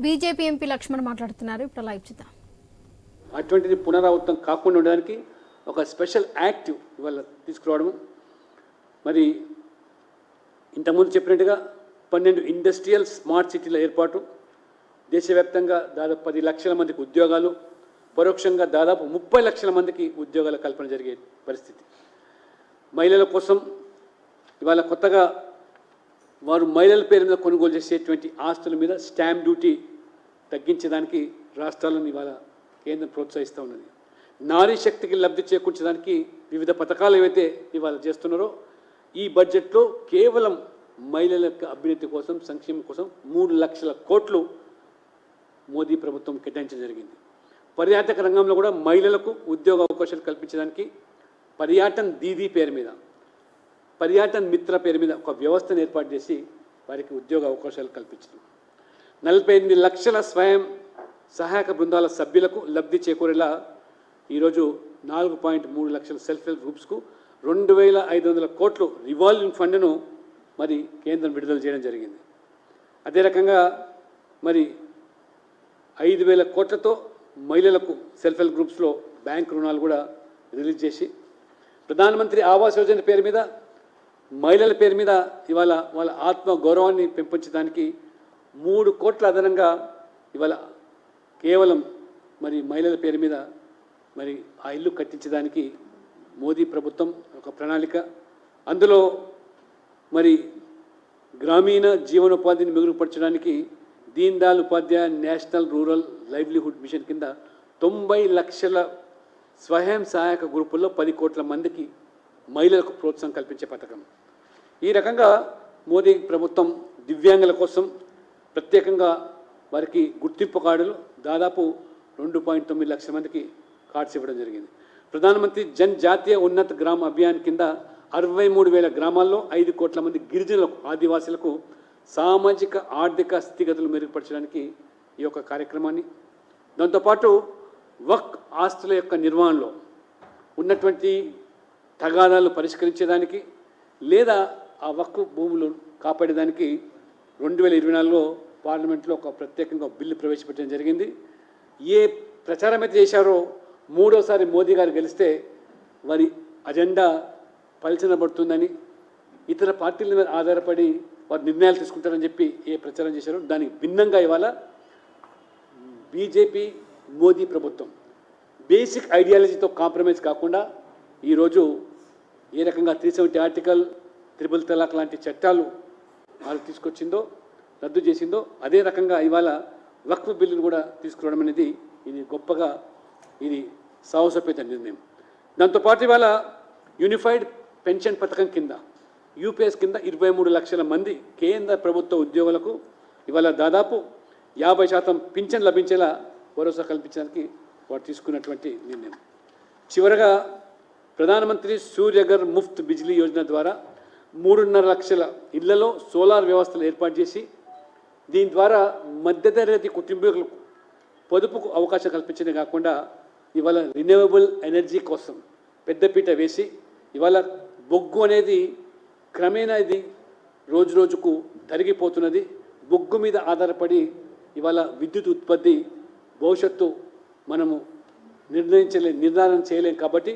BJP MP Laxman మాట్లాడుతున్నారు. ఇప్పుడు live చూద్దాం. అటువంటిది పునరావృతం కాకుండా ఉండడానికి ఒక స్పెషల్ యాక్ట్ ఇవాళ తీసుకురావడం మరి ఇంతకుముందు చెప్పినట్టుగా పన్నెండు ఇండస్ట్రియల్ స్మార్ట్ సిటీల ఏర్పాటు దేశవ్యాప్తంగా దాదాపు పది లక్షల మందికి ఉద్యోగాలు పరోక్షంగా దాదాపు ముప్పై లక్షల మందికి ఉద్యోగాల కల్పన జరిగే పరిస్థితి. మహిళల కోసం ఇవాళ కొత్తగా వారు మహిళల పేరు మీద కొనుగోలు చేసేటువంటి ఆస్తుల మీద స్టాంప్ డ్యూటీ తగ్గించడానికి రాష్ట్రాలను ఇవాళ కేంద్రం ప్రోత్సహిస్తూ ఉన్నది. నారీ శక్తికి లబ్ధి చేకూర్చడానికి వివిధ పథకాలు ఏవైతే ఇవాళ చేస్తున్నారో ఈ బడ్జెట్లో కేవలం మహిళల యొక్క అభ్యున్నతి కోసం సంక్షేమం కోసం మూడు లక్షల కోట్లు మోదీ ప్రభుత్వం కేటాయించడం జరిగింది. పర్యాటక రంగంలో కూడా మహిళలకు ఉద్యోగ అవకాశాలు కల్పించడానికి పర్యాటన దీదీ పేరు మీద పర్యాటన మిత్ర పేరు మీద ఒక వ్యవస్థను ఏర్పాటు చేసి వారికి ఉద్యోగ అవకాశాలు కల్పించడం. నలభై ఎనిమిది లక్షల స్వయం సహాయక బృందాల సభ్యులకు లబ్ధి చేకూరేలా ఈరోజు నాలుగు పాయింట్ మూడు లక్షల సెల్ఫ్ హెల్ప్ గ్రూప్స్కు రెండు వేల ఐదు వందల కోట్లు రివాల్వింగ్ ఫండ్ను మరి కేంద్రం విడుదల చేయడం జరిగింది. అదే రకంగా మరి ఐదు వేల కోట్లతో మహిళలకు సెల్ఫ్ హెల్ప్ గ్రూప్స్లో బ్యాంక్ రుణాలు కూడా రిలీజ్ చేసి ప్రధానమంత్రి ఆవాస్ యోజన పేరు మీద మహిళల పేరు మీద ఇవాళ వాళ్ళ ఆత్మ గౌరవాన్ని పెంపొంచడానికి మూడు కోట్ల అదనంగా ఇవాళ కేవలం మరి మహిళల పేరు మీద మరి ఆ ఇల్లు కట్టించడానికి మోదీ ప్రభుత్వం ఒక ప్రణాళిక. అందులో మరి గ్రామీణ జీవనోపాధిని మెరుగుపరచడానికి Deen Dayal Upadhyaya national rural livelihood machine కింద తొంభై లక్షల స్వయం సహాయక గ్రూపుల్లో పది కోట్ల మందికి మహిళలకు ప్రోత్సాహం కల్పించే పథకం. ఈ రకంగా మోదీ ప్రభుత్వం దివ్యాంగుల కోసం ప్రత్యేకంగా వారికి గుర్తింపు కార్డులు దాదాపు రెండు పాయింట్ తొమ్మిది లక్షల మందికి కార్డ్స్ ఇవ్వడం జరిగింది. ప్రధానమంత్రి జన్ జాతీయ ఉన్నత గ్రామ అభియాన్ కింద అరవై మూడు వేల గ్రామాల్లో ఐదు కోట్ల మంది గిరిజనులకు ఆదివాసులకు సామాజిక ఆర్థిక స్థితిగతులు మెరుగుపరచడానికి ఈ యొక్క కార్యక్రమాన్ని. దాంతోపాటు వక్ ఆస్తుల యొక్క నిర్వహణలో ఉన్నటువంటి తగాదాలు పరిష్కరించేదానికి లేదా ఆ వక్కు భూములు కాపాడేదానికి రెండు వేల ఇరవై నాలుగులో పార్లమెంట్లో ఒక ప్రత్యేకంగా బిల్లు ప్రవేశపెట్టడం జరిగింది. ఏ ప్రచారం అయితే చేశారో మూడోసారి మోదీ గారు గెలిస్తే వారి అజెండా పలిచనబడుతుందని ఇతర పార్టీల మీద ఆధారపడి వారు నిర్ణయాలు తీసుకుంటారని చెప్పి ఏ ప్రచారం చేశారో దానికి భిన్నంగా ఇవాళ బీజేపీ మోదీ ప్రభుత్వం బేసిక్ ఐడియాలజీతో కాంప్రమైజ్ కాకుండా ఈరోజు ఏ రకంగా three seventy article triple talaq లాంటి చట్టాలు వాళ్ళు తీసుకొచ్చిందో రద్దు చేసిందో అదే రకంగా ఇవాళ వక్ఫ్ బిల్లును కూడా తీసుకురావడం అనేది ఇది గొప్పగా ఇది సాహసోపేత నిర్ణయం. దాంతోపాటు ఇవాళ యూనిఫైడ్ పెన్షన్ పథకం కింద యూపీఎస్ కింద ఇరవై మూడు లక్షల మంది కేంద్ర ప్రభుత్వ ఉద్యోగులకు ఇవాళ దాదాపు యాభై శాతం పింఛన్ లభించేలా భరోసా కల్పించడానికి వారు తీసుకున్నటువంటి నిర్ణయం. చివరగా ప్రధానమంత్రి సూర్యగర్ ముఫ్త్ బిజిలీ యోజన ద్వారా మూడున్నర లక్షల ఇళ్ళలో సోలార్ వ్యవస్థలు ఏర్పాటు చేసి దీని ద్వారా మధ్యతరగతి కుటుంబీకులకు పొదుపుకు అవకాశం కల్పించడమే కాకుండా ఇవాళ రిన్యూవబుల్ ఎనర్జీ కోసం పెద్దపీట వేసి ఇవాళ బొగ్గు అనేది క్రమేణా ఇది రోజు రోజుకు తరిగిపోతున్నది. బొగ్గు మీద ఆధారపడి ఇవాళ విద్యుత్ ఉత్పత్తి భవిష్యత్తు మనము నిర్ణయించలే నిర్ధారణ చేయలేం కాబట్టి